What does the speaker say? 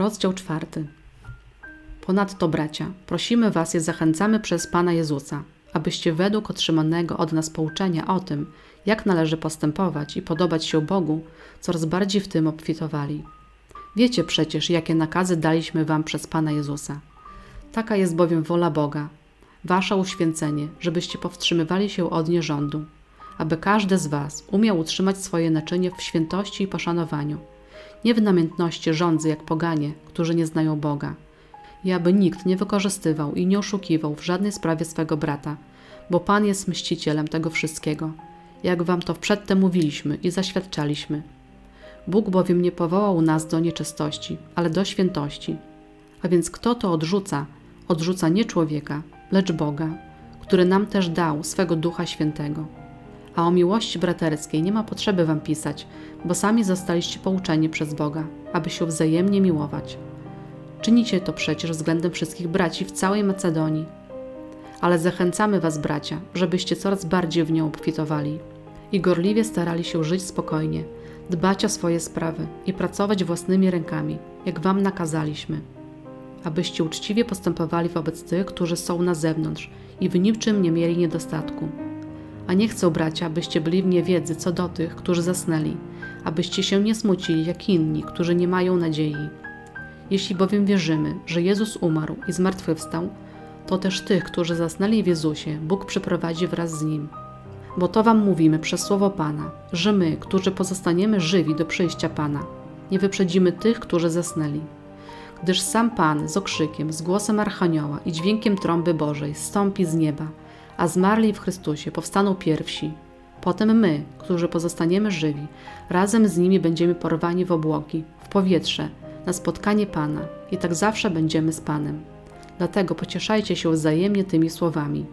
Rozdział czwarty. Ponadto, bracia, prosimy Was i zachęcamy przez Pana Jezusa, abyście według otrzymanego od nas pouczenia o tym, jak należy postępować i podobać się Bogu, coraz bardziej w tym obfitowali. Wiecie przecież, jakie nakazy daliśmy Wam przez Pana Jezusa. Taka jest bowiem wola Boga, Wasza uświęcenie, żebyście powstrzymywali się od nierządu, aby każdy z Was umiał utrzymać swoje naczynie w świętości i poszanowaniu, nie w namiętności rządzy jak poganie, którzy nie znają Boga, i aby nikt nie wykorzystywał i nie oszukiwał w żadnej sprawie swego brata, bo Pan jest mścicielem tego wszystkiego, jak Wam to przedtem mówiliśmy i zaświadczaliśmy. Bóg bowiem nie powołał nas do nieczystości, ale do świętości. A więc kto to odrzuca, odrzuca nie człowieka, lecz Boga, który nam też dał swego Ducha Świętego. A o miłości braterskiej nie ma potrzeby Wam pisać, bo sami zostaliście pouczeni przez Boga, aby się wzajemnie miłować. Czynicie to przecież względem wszystkich braci w całej Macedonii. Ale zachęcamy Was, bracia, żebyście coraz bardziej w nią obfitowali i gorliwie starali się żyć spokojnie, dbać o swoje sprawy i pracować własnymi rękami, jak Wam nakazaliśmy abyście uczciwie postępowali wobec tych, którzy są na zewnątrz i w niczym nie mieli niedostatku. A nie chcę, bracia, abyście byli w niewiedzy co do tych, którzy zasnęli, abyście się nie smucili jak inni, którzy nie mają nadziei. Jeśli bowiem wierzymy, że Jezus umarł i zmartwychwstał, to też tych, którzy zasnęli w Jezusie, Bóg przyprowadzi wraz z Nim. Bo to wam mówimy przez słowo Pana, że my, którzy pozostaniemy żywi do przyjścia Pana, nie wyprzedzimy tych, którzy zasnęli gdyż sam Pan z okrzykiem, z głosem Archanioła i dźwiękiem trąby Bożej stąpi z nieba, a zmarli w Chrystusie powstaną pierwsi. Potem my, którzy pozostaniemy żywi, razem z nimi będziemy porwani w obłoki, w powietrze, na spotkanie Pana i tak zawsze będziemy z Panem. Dlatego pocieszajcie się wzajemnie tymi słowami.